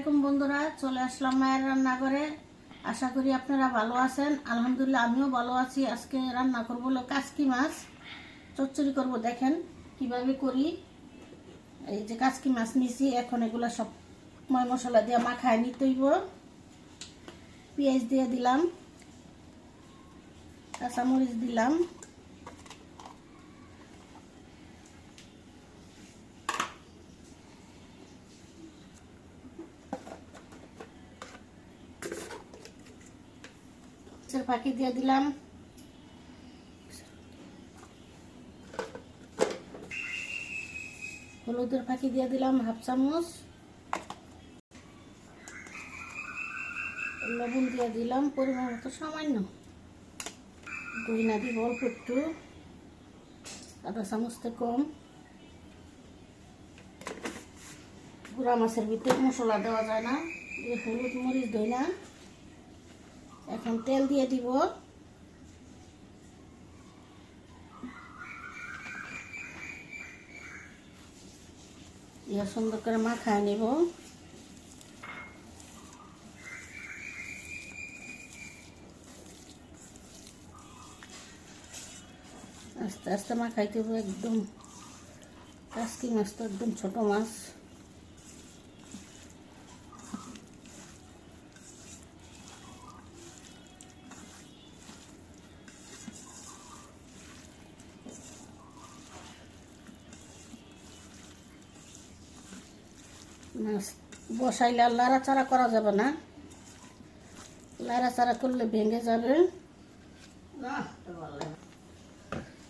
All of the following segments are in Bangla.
আলাইকুম বন্ধুরা, চলে আসলাম মায়ের রান্নাঘরে। আশা করি আপনারা ভালো আছেন। আলহামদুলিল্লাহ, আমিও ভালো আছি। আজকে রান্না করব হলো কাসকি মাছ। চচ্চড়ি করব, দেখেন কীভাবে করি। এই যে কাসকি মাছ নিছি, এখন এগুলো সব ময় মশলা দিয়ে মাখায় নিতে হইব। পেঁয়াজ দিয়ে দিলাম, কাঁচামরিচ দিলাম। মাছের ফাঁকি দিয়ে দিলাম। হলুদের ফাঁকি দিয়ে দিলাম হাফ চামচ। লবণ দিয়ে দিলাম পরিমাণ মতো সামান্য। দই না দিব অল্প একটু। আধা চামচতে কম। গুঁড়া মাছের ভিতরে মশলা দেওয়া যায় না। হলুদ মরিচ দই না। এখন তেল দিয়ে দিব। সুন্দর করে মাখায় নিব। আস্তে আস্তে মাখাইতে হবে একদম। কাসকি মাছ তো একদম ছোট মাছ। মাছ বসাইলে আর লাড়াচাড়া করা যাবে না। লাড়াচাড়া করলে ভেঙে যাবে।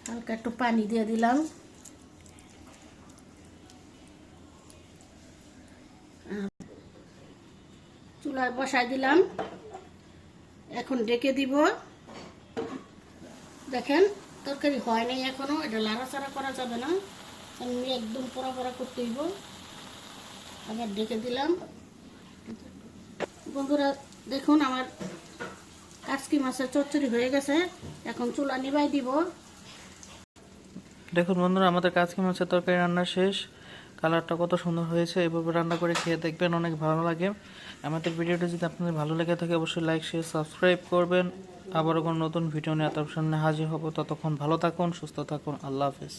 হালকা একটু পানি দিয়ে দিলাম। চুলায় বসাই দিলাম। এখন ডেকে দিব। দেখেন, তরকারি হয় নাই এখনও, এটা লাড়াচাড়া করা যাবে না। এমনি একদম পড়া পড়া করতে হইব আবার ডেকে দিলাম। বন্ধুরা, দেখুন আমার কাসকি মাছের চচ্চড়ি হয়ে গেছে। এখন চুলা নিবাই দিব। দেখুন বন্ধুরা, আমাদের কাজকি মাছের তরকারি রান্না শেষ। কালারটা কত সুন্দর হয়েছে, এভাবে রান্না করে খেয়ে দেখবেন, অনেক ভালো লাগে। আমাদের ভিডিওটা যদি আপনাদের ভালো লেগে থাকে, অবশ্যই লাইক শেয়ার সাবস্ক্রাইব করবেন। আবারও কোনো নতুন ভিডিও নিয়ে আপনার হাজির হব। ততক্ষণ ভালো থাকুন, সুস্থ থাকুন। আল্লাহ হাফেজ।